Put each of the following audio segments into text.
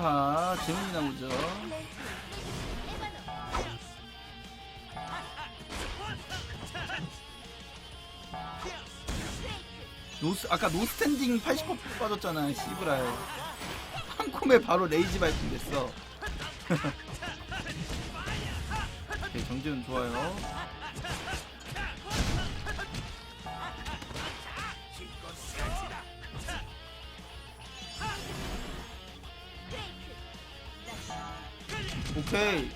인파 재훈이 나오죠. 노스 아까 노스탠딩 80% 빠졌잖아 씨브랄 한 콤에 바로 레이지 발동 됐어. 오케이 정지훈 좋아요 오케이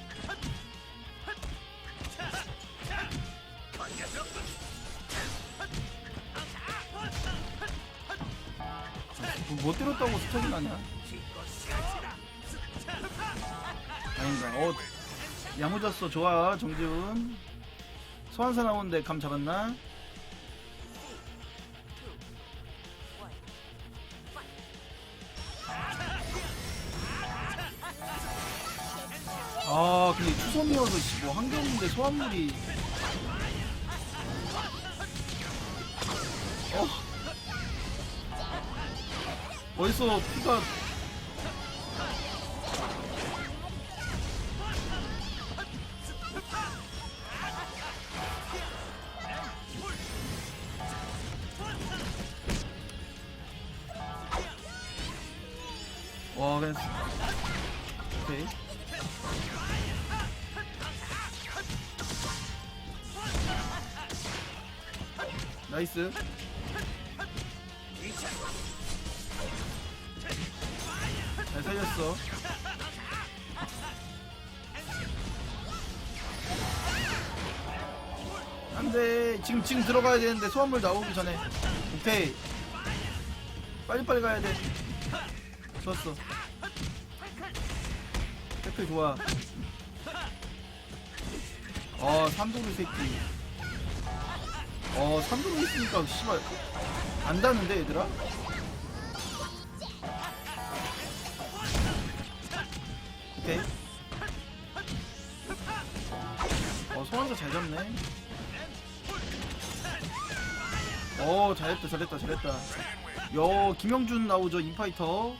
뭐, 뭐 때렸다고 스톱이 나냐? 아닌가? 어, 야무졌어. 좋아, 정지훈. 소환사 나오는데 감 잡았나? 근데 추섬이어서 씨, 뭐 한경인데 소환물이. 어. 어디서 피가 와 그냥 오케이 나이스. 잘 살렸어. 안돼. 지금 지금 들어가야 되는데 소환물 나오기 전에. 오케이. 빨리빨리 가야 돼. 좋았어. 태클 좋아. 어 삼도루 새끼 어 삼도루 있으니까 씨발 안 닿는데 얘들아? 오케이. 어 소환사 잘 잡네. 어 잘했다 잘했다 잘했다. 야 김영준 나오죠 인파이터.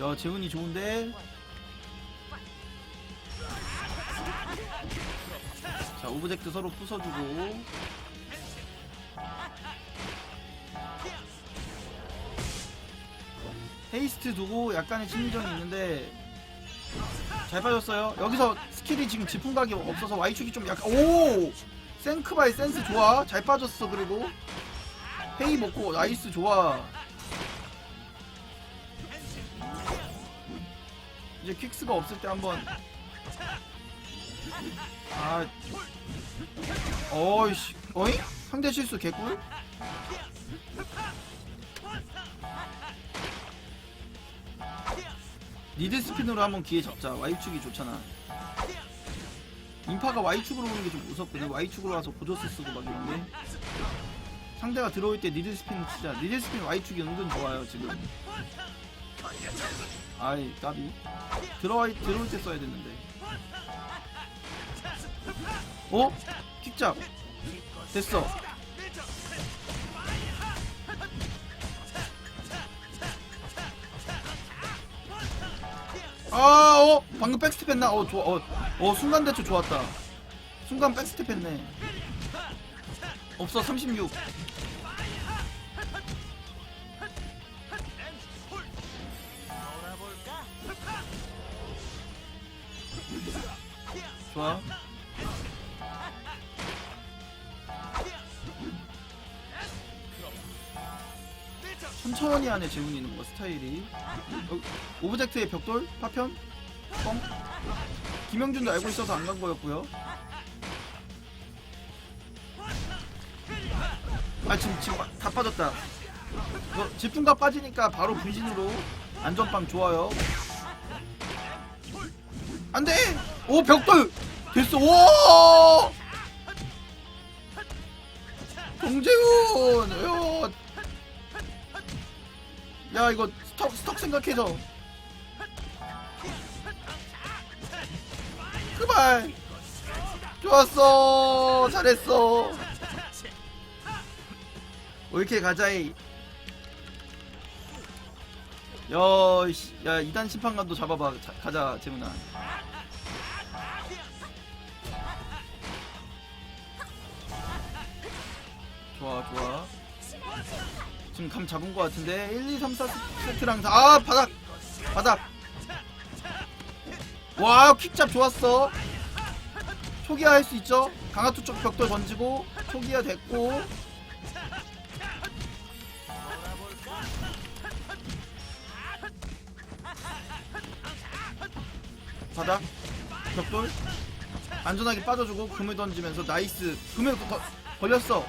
야 재훈이 좋은데 자 오브젝트 서로 부숴주고. 헤이스트 두고 약간의 심리전이 있는데 잘 빠졌어요. 여기서 스킬이 지금 지풍각이 없어서 Y축이 좀 약간 오! 생크바의 센스 좋아. 잘 빠졌어 그리고. 헤이 먹고 나이스 좋아. 이제 퀵스가 없을 때 한번 아 어이씨. 어이? 상대 실수 개꿀? 니드 스핀으로 한번 기회 잡자. Y축이 좋잖아. 인파가 Y축으로 오는 게 좀 무섭거든. Y축으로 와서 보조스 쓰고 막 이런 게. 상대가 들어올 때 니드 스핀 치자. 니드 스핀 Y축이 은근 좋아요 지금. 아이 까비. 들어와 들어올 때 써야 되는데 어? 킥잡 됐어 아, 어, 방금 백스텝 했나? 어, 좋아, 어, 어, 순간 대처 좋았다. 순간 백스텝 했네. 없어, 36. 좋아. 천천히 하네 재훈이는 뭐 스타일이. 어, 오브젝트의 벽돌? 파편? 뻥 김영준도 알고 있어서 안 간 거였고요. 아 지금 지금 다 빠졌다. 너 집중가 빠지니까 바로 분신으로 안전빵 좋아요. 안돼! 오 벽돌! 됐어. 오! 정재훈! 야, 야 이거 스톡 스톡 생각해서 그만 좋았어 잘했어 왜 이렇게 가자이 야, 씨, 야, 2단 심판관도 잡아봐. 자, 가자, 재문아. 좋아, 좋아. 지금 감 잡은 것 같은데. 1, 2, 3, 4 세트랑 다, 아 바닥! 바닥! 와 퀵잡 좋았어. 초기화 할 수 있죠? 강화투 쪽 벽돌 던지고 초기화 됐고. 바닥 벽돌. 안전하게 빠져주고 금을 던지면서 나이스. 금을 더, 걸렸어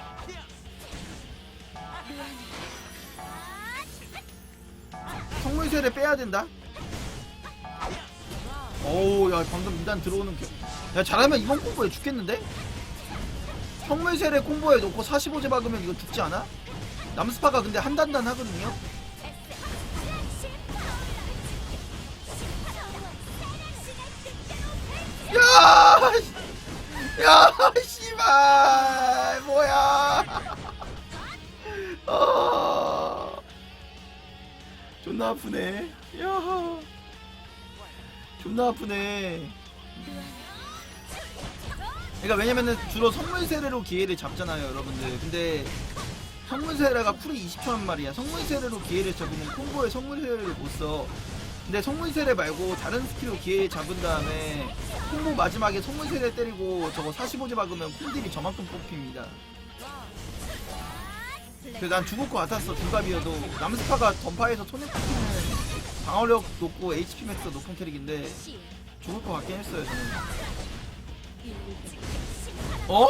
성물쇠를 빼야 된다. 오우 야 방금 2단 들어오는 겨... 야 잘하면 이번 콤보에 죽겠는데? 성물쇠를 콤보에 놓고 45제 박으면 이거 죽지 않아? 남스파가 근데 한 단단 하거든요? 야! 야! 씨발! 뭐야! 어... 존나 아프네. 야. 존나 아프네. 그러니까 왜냐면은 주로 성물세례로 기회를 잡잖아요, 여러분들. 근데 성물세례가 쿨이 20초란 말이야. 성물세례로 기회를 잡으면 콤보에 성물세례를 못 써. 근데 성물세례 말고 다른 스킬로 기회 잡은 다음에 콤보 마지막에 성물세례 때리고 저거 45제 박으면 쿨딜이 저만큼 뽑힙니다. 그래서 난 죽을 것 같았어 중갑이어도 남스파가 던파에서 손에 꼽히는 방어력 높고 HP 맥스가 높은 캐릭인데 죽을 것 같긴 했어요 저는 어?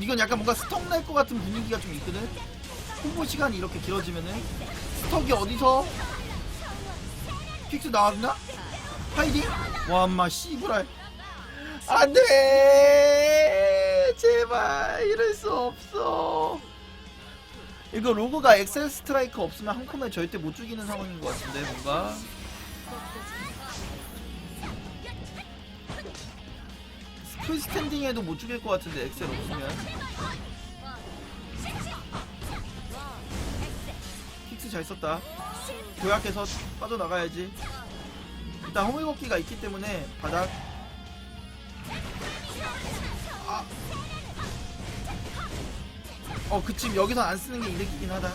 이건 약간 뭔가 스톡 날 것 같은 분위기가 좀 있거든 홍보 시간이 이렇게 길어지면은 스톡이 어디서 픽스 나왔나? 하이딩? 와 엄마 씨부랄 안돼! 제발 이럴 수 없어. 이거 로고가 엑셀 스트라이크 없으면 한 컴에 절대 못 죽이는 상황인 것 같은데 뭔가? 풀 스탠딩에도 못 죽일 것 같은데 엑셀 없으면. 픽스 잘 썼다. 도약해서 빠져나가야지. 일단 허물걷기가 있기 때문에 바닥 어, 그치. 여기서 안 쓰는 게 이득이긴 하다.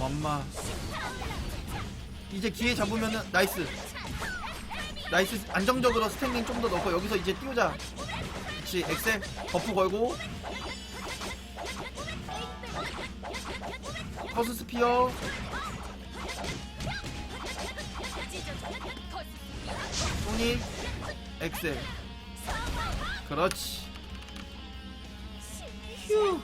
엄마. 이제 기회 잡으면은, 나이스. 나이스. 안정적으로 스탠딩 좀 더 넣고, 여기서 이제 띄우자. 그치. 엑셀. 버프 걸고. 커스 스피어. 소닉. 엑셀. 그렇지. you.